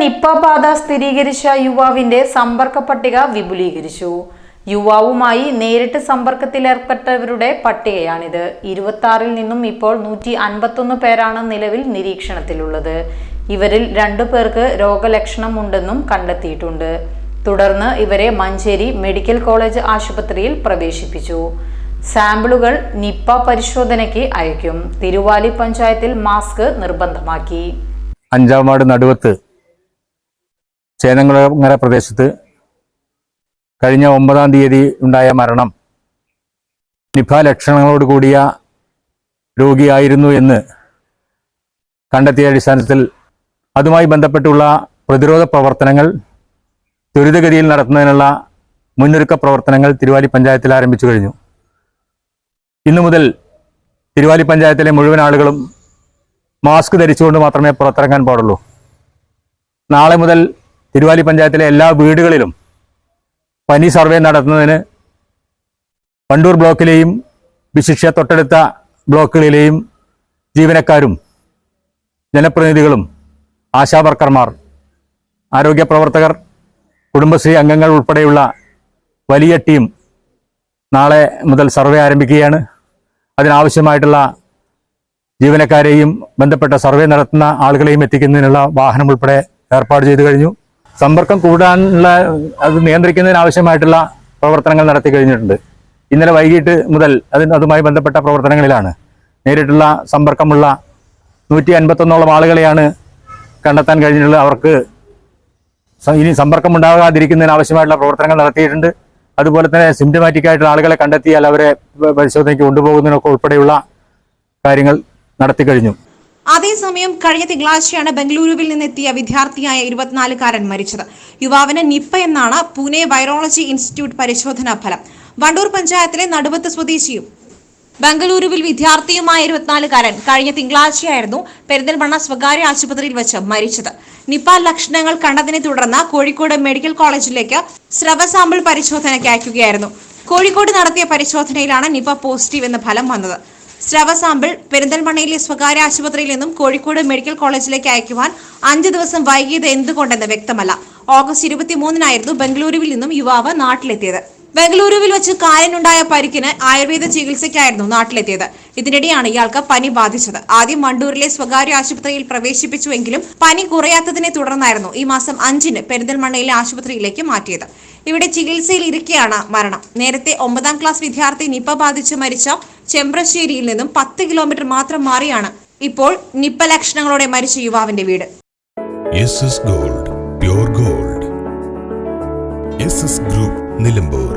Nipah ബാധ സ്ഥിരീകരിച്ച യുവാവിന്റെ സമ്പർക്ക പട്ടിക വിപുലീകരിച്ചു. യുവാവുമായി നേരിട്ട് സമ്പർക്കത്തിലേർപ്പെട്ടവരുടെ പട്ടികയാണിത്. ഇരുപത്തി നിന്നും ഇപ്പോൾ നൂറ്റി അൻപത്തൊന്ന് പേരാണ് നിലവിൽ നിരീക്ഷണത്തിലുള്ളത്. ഇവരിൽ രണ്ടു പേർക്ക് രോഗലക്ഷണം ഉണ്ടെന്നും കണ്ടെത്തിയിട്ടുണ്ട്. തുടർന്ന് ഇവരെ മഞ്ചേരി മെഡിക്കൽ കോളേജ് ആശുപത്രിയിൽ പ്രവേശിപ്പിച്ചു. സാമ്പിളുകൾ നിപ്പ പരിശോധനയ്ക്ക് അയക്കും. തിരുവാലി പഞ്ചായത്തിൽ മാസ്ക് നിർബന്ധമാക്കി. അഞ്ചാം വാർഡ് നടുവത്ത് ചേനങ്ങര പ്രദേശത്ത് കഴിഞ്ഞ ഒമ്പതാം തീയതി ഉണ്ടായ മരണം നിഫ ലക്ഷണങ്ങളോട് കൂടിയ രോഗിയായിരുന്നു എന്ന് കണ്ടെത്തിയ അടിസ്ഥാനത്തിൽ അതുമായി ബന്ധപ്പെട്ടുള്ള പ്രതിരോധ പ്രവർത്തനങ്ങൾ ത്വരിതഗതിയിൽ നടത്തുന്നതിനുള്ള മുന്നൊരുക്ക പ്രവർത്തനങ്ങൾ തിരുവാലി പഞ്ചായത്തിൽ ആരംഭിച്ചു കഴിഞ്ഞു. ഇന്നു മുതൽ തിരുവാലി പഞ്ചായത്തിലെ മുഴുവൻ ആളുകളും മാസ്ക് ധരിച്ചുകൊണ്ട് മാത്രമേ പുറത്തിറങ്ങാൻ പാടുള്ളൂ. നാളെ മുതൽ തിരുവാലി പഞ്ചായത്തിലെ എല്ലാ വീടുകളിലും പനി സർവേ നടത്തുന്നതിന് വണ്ടൂർ ബ്ലോക്കിലെയും വിശിഷ്യ തൊട്ടടുത്ത ബ്ലോക്കുകളിലെയും ജീവനക്കാരും ജനപ്രതിനിധികളും ആശാവർക്കർമാർ ആരോഗ്യ പ്രവർത്തകർ കുടുംബശ്രീ അംഗങ്ങൾ ഉൾപ്പെടെയുള്ള വലിയ ടീം നാളെ മുതൽ സർവേ ആരംഭിക്കുകയാണ്. അതിനാവശ്യമായിട്ടുള്ള ജീവനക്കാരെയും ബന്ധപ്പെട്ട സർവേ നടത്തുന്ന ആളുകളെയും എത്തിക്കുന്നതിനുള്ള വാഹനം ഉൾപ്പെടെ ഏർപ്പാട് ചെയ്തു കഴിഞ്ഞു. സമ്പർക്കം കൂടാനുള്ള അത് നിയന്ത്രിക്കുന്നതിന് ആവശ്യമായിട്ടുള്ള പ്രവർത്തനങ്ങൾ നടത്തി കഴിഞ്ഞിട്ടുണ്ട്. ഇന്നലെ വൈകിട്ട് മുതൽ അതിന് അതുമായി ബന്ധപ്പെട്ട പ്രവർത്തനങ്ങളിലാണ്. നേരിട്ടുള്ള സമ്പർക്കമുള്ള നൂറ്റി അൻപത്തൊന്നോളം ആളുകളെയാണ് കണ്ടെത്താൻ കഴിഞ്ഞിട്ടുള്ളത്. അവർക്ക് ഇനി സമ്പർക്കം ഉണ്ടാകാതിരിക്കുന്നതിന് ആവശ്യമായിട്ടുള്ള പ്രവർത്തനങ്ങൾ നടത്തിയിട്ടുണ്ട്. അതുപോലെ തന്നെ സിംറ്റമാറ്റിക് ആയിട്ടുള്ള ആളുകളെ കണ്ടെത്തിയാൽ അവരെ പരിശോധനയ്ക്ക് കൊണ്ടുപോകുന്നതിനൊക്കെ ഉൾപ്പെടെയുള്ള കാര്യങ്ങൾ നടത്തി കഴിഞ്ഞു. അതേസമയം കഴിഞ്ഞ തിങ്കളാഴ്ചയാണ് ബംഗളൂരുവിൽ നിന്നെത്തിയ വിദ്യാർത്ഥിയായ ഇരുപത്തിനാലുകാരൻ മരിച്ചത്. യുവാവിന് നിപ്പ എന്നാണ് പൂനെ വൈറോളജി ഇൻസ്റ്റിറ്റ്യൂട്ട് പരിശോധനാ ഫലം. വണ്ടൂർ പഞ്ചായത്തിലെ നടുവത്ത് സ്വദേശിയും ബംഗളൂരുവിൽ വിദ്യാർത്ഥിയുമായ ഇരുപത്തിനാലുകാരൻ കഴിഞ്ഞ തിങ്കളാഴ്ചയായിരുന്നു പെരിന്തൽമണ്ണ സ്വകാര്യ ആശുപത്രിയിൽ വെച്ച് മരിച്ചത്. നിപ്പ ലക്ഷണങ്ങൾ കണ്ടതിനെ തുടർന്ന് കോഴിക്കോട് മെഡിക്കൽ കോളേജിലേക്ക് സ്രവ സാമ്പിൾ പരിശോധനയ്ക്ക് അയക്കുകയായിരുന്നു. കോഴിക്കോട് നടത്തിയ പരിശോധനയിലാണ് നിപ പോസിറ്റീവ് എന്ന ഫലം വന്നത്. സ്രവ സാമ്പിൾ പെരിന്തൽമണ്ണയിലെ സ്വകാര്യ ആശുപത്രിയിൽ നിന്നും കോഴിക്കോട് മെഡിക്കൽ കോളേജിലേക്ക് അയക്കുവാൻ അഞ്ച് ദിവസം വൈകിയത് എന്തുകൊണ്ടെന്ന് വ്യക്തമല്ല. ഓഗസ്റ്റ് ഇരുപത്തിമൂന്നിനായിരുന്നു ബംഗളൂരുവിൽ നിന്നും യുവാവ് നാട്ടിലെത്തിയത്. ബംഗളൂരുവിൽ വെച്ച് കാലിനുണ്ടായ പരിക്കിന് ആയുർവേദ ചികിത്സയ്ക്കായിരുന്നു നാട്ടിലെത്തിയത്. ഇതിനിടെയാണ് ഇയാൾക്ക് പനി ബാധിച്ചത്. ആദ്യം മണ്ടൂരിലെ സ്വകാര്യ ആശുപത്രിയിൽ പ്രവേശിപ്പിച്ചുവെങ്കിലും പനി കുറയാത്തതിനെ തുടർന്നായിരുന്നു ഈ മാസം അഞ്ചിന് പെരിന്തൽമണ്ണയിലെ ആശുപത്രിയിലേക്ക് മാറ്റിയത്. ഇവിടെ ചികിത്സയിൽ ഇരിക്കെയാണ് മരണം. നേരത്തെ ഒമ്പതാം ക്ലാസ് വിദ്യാർത്ഥി നിപ്പ ബാധിച്ച് മരിച്ച ചെമ്പ്രശ്ശേരിയിൽ നിന്നും പത്ത് കിലോമീറ്റർ മാത്രം മാറിയാണ് ഇപ്പോൾ നിപ്പ ലക്ഷണങ്ങളോടെ മരിച്ച യുവാവിന്റെ വീട്. Gold gold group Nilambur